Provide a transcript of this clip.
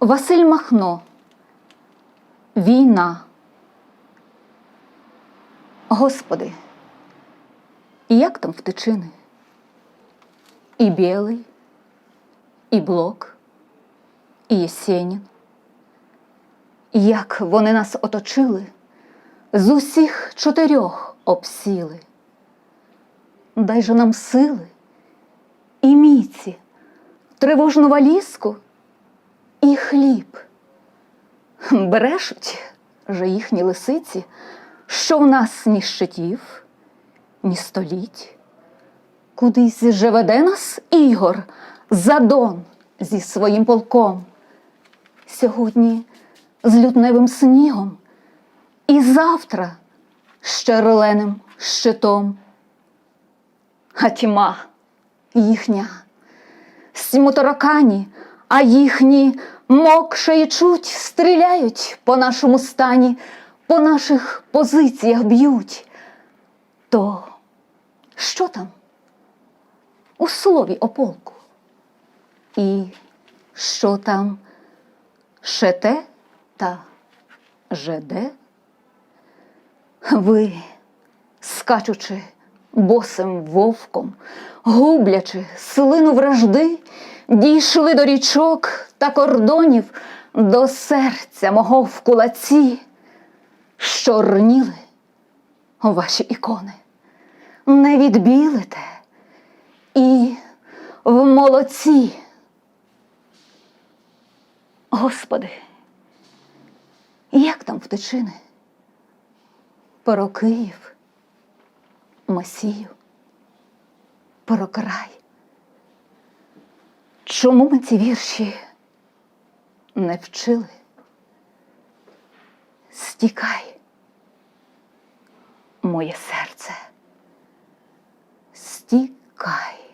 Василь Махно. Війна. Господи, як там втичини? І Білий, і Блок, і Єсенін. Як вони нас оточили, з усіх чотирьох обсіли. Дай же нам сили і міці, тривожну валізку і хліб. Брешуть же їхні лисиці, що в нас ні щитів, ні століть. Кудись же веде нас Ігор Задон зі своїм полком. Сьогодні з лютневим снігом, і завтра з черленим щитом. А тьма їхня, сьму таракані, а їхні мокше і чуть стріляють по нашому стані, по наших позиціях б'ють. То що там? У слові о полку? І що там шете та жеде? Ви, скачучи босим вовком, гублячи слину вражди, дійшли до річок та кордонів, до серця мого в кулаці, що рніли ваші ікони, не відбілите і в молоці. Господи, як там втечини? Про Київ, Масію, про край. Чому ми ці вірші не вчили? Стікай, моє серце, стікай.